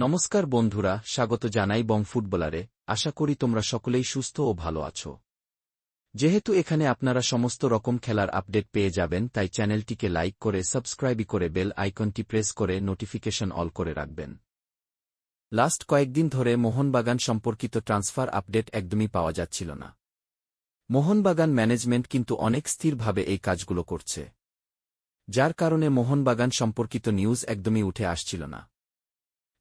নমস্কার বন্ধুরা, স্বাগত জানাই বং ফুটবলারে। আশা করি তোমরা সকলেই সুস্থ ও ভালো আছো। যেহেতু এখানে আপনারা সমস্ত রকম খেলার আপডেট পেয়ে যাবেন, তাই চ্যানেলটিকে লাইক করে সাবস্ক্রাইব করে, বেল আইকনটি প্রেস করে, নোটিফিকেশন অল করে রাখবেন। লাস্ট কয়েকদিন ধরে মোহনবাগান সম্পর্কিত ট্রান্সফার আপডেট একদমই পাওয়া যাচ্ছিল না। মোহনবাগান ম্যানেজমেন্ট কিন্তু অনেক স্থিরভাবে এই কাজগুলো করছে। যার কারণে মোহনবাগান সম্পর্কিত নিউজ একদমই উঠে আসছিল না।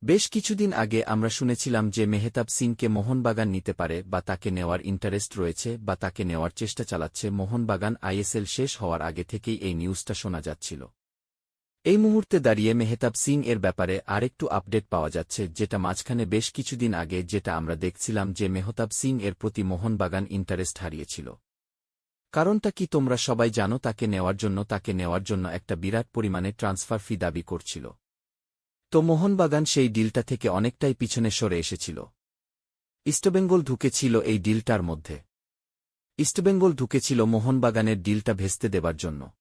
বেশ কিছুদিন আগে আমরা শুনেছিলাম যে মেহতাব সিংকে মোহনবাগান নিতে পারে বা তাকে নেওয়ার ইন্টারেস্ট রয়েছে বা তাকে নেওয়ার চেষ্টা চালাচ্ছে মোহনবাগান আইএসএল শেষ হওয়ার আগে থেকেই এই নিউজটা শোনা যাচ্ছিল। এই মুহূর্তে দাঁড়িয়ে মেহতাব সিং এর ব্যাপারে আরেকটু আপডেট পাওয়া যাচ্ছে, যেটা মাঝখানে বেশ কিছুদিন আগে যেটা আমরা দেখছিলাম যে মেহতাব সিং এর প্রতি মোহনবাগান ইন্টারেস্ট হারিয়েছিল। কারণটা কি তোমরা সবাই জানো, তাকে নেওয়ার জন্য, তাকে নেওয়ার জন্য একটা বিরাট পরিমাণে ট্রান্সফার ফি দাবি করছিল। তো মোহনবাগান সেই ডিলটা থেকে অনেকটাই পিছনে সরে এসেছিল। ইস্টবেঙ্গল ঢুকেছিল এই ডিলটার মধ্যে। ইস্টবেঙ্গল ঢুকেছিল মোহনবাগানের ডিলটা ভেস্তে দেবার জন্য।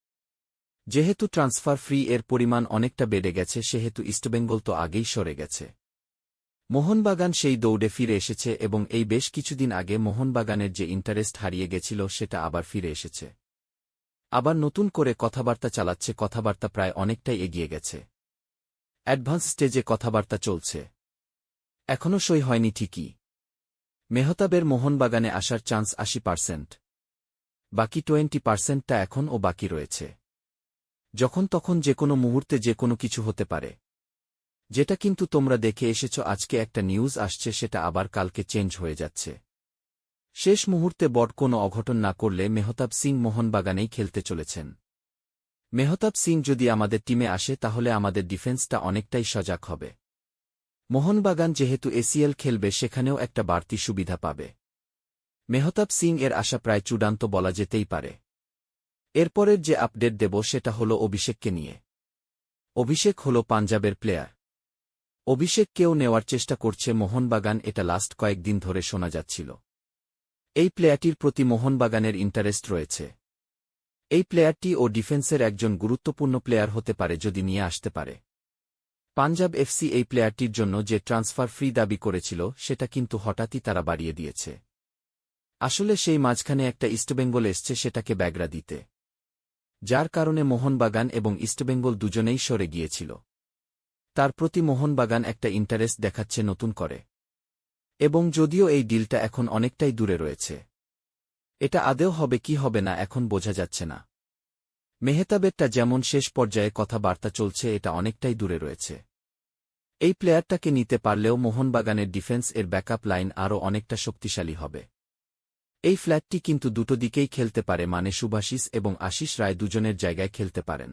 যেহেতু ট্রান্সফার ফ্রি এর পরিমাণ অনেকটা বেড়ে গেছে, সেহেতু ইস্টবেঙ্গল তো আগেই সরে গেছে। মোহনবাগান সেই দৌড়ে ফিরে এসেছে এবং এই বেশ কিছুদিন আগে মোহনবাগানের যে ইন্টারেস্ট হারিয়ে গেছিল, সেটা আবার ফিরে এসেছে। আবার নতুন করে কথাবার্তা চালাচ্ছে, কথাবার্তা প্রায় অনেকটাই এগিয়ে গেছে। অ্যাডভান্স স্টেজে কথাবার্তা চলছে। এখনও সই হয়নি ঠিকই। মেহতাবের মোহনবাগানে আসার চান্স আশি পার্সেন্ট। বাকি টোয়েন্টি পার্সেন্টটা এখন ও বাকি রয়েছে। যখন তখন যে কোনো মুহূর্তে যে কোনো কিছু হতে পারে। যেটা কিন্তু তোমরা দেখে এসেছ আজকে একটা নিউজ আসছে সেটা আবার কালকে চেঞ্জ হয়ে যাচ্ছে। শেষ মুহূর্তে বট কোনো অঘটন না করলে মেহতাব সিং মোহনবাগানেই খেলতে চলেছেন। মেহতাব সিং যদি আমাদের টিমে আসে তাহলে আমাদের ডিফেন্সটা অনেকটাই সজাগ হবে। মোহনবাগান যেহেতু এসিএল খেলবে সেখানেও একটা বাড়তি সুবিধা পাবে। মেহতাব সিং এর আশা প্রায় চূড়ান্ত বলা যেতেই পারে। এরপরের যে আপডেট দেব সেটা হল অভিষেককে নিয়ে। অভিষেক হল পাঞ্জাবের প্লেয়ার। অভিষেককেও নেওয়ার চেষ্টা করছে মোহনবাগান এটা লাস্ট কয়েকদিন ধরে শোনা যাচ্ছিল। এই প্লেয়ারটির প্রতি মোহনবাগানের ইন্টারেস্ট রয়েছে। এই প্লেয়ারটি ও ডিফেন্সের একজন গুরুত্বপূর্ণ প্লেয়ার হতে পারে যদি নিয়ে আসতে পারে। পাঞ্জাব এফসি এই প্লেয়ারটির জন্য যে ট্রান্সফার ফ্রি দাবি করেছিল, সেটা কিন্তু হঠাৎই তারা বাড়িয়ে দিয়েছে। আসলে সেই মাঝখানে একটা ইস্টবেঙ্গল এসছে সেটাকে ব্যাগরা দিতে। যার কারণে মোহনবাগান এবং ইস্টবেঙ্গল দুজনেই সরে গিয়েছিল। তার প্রতি মোহনবাগান একটা ইন্টারেস্ট দেখাচ্ছে নতুন করে। এবং যদিও এই ডিলটা এখন অনেকটাই দূরে রয়েছে। এটা আদেও হবে কি হবে না এখন বোঝা যাচ্ছে না। মেহতাবেরটা যেমন শেষ পর্যায়ে কথাবার্তা চলছে, এটা অনেকটাই দূরে রয়েছে। এই প্লেয়ারটাকে নিতে পারলেও মোহনবাগানের ডিফেন্স এর ব্যাকআপ লাইন আরও অনেকটা শক্তিশালী হবে। এই ফ্ল্যাটটি কিন্তু দুটো দিকেই খেলতে পারে মানে সুভাশিস এবং আশিস রায় দুজনের জায়গায় খেলতে পারেন।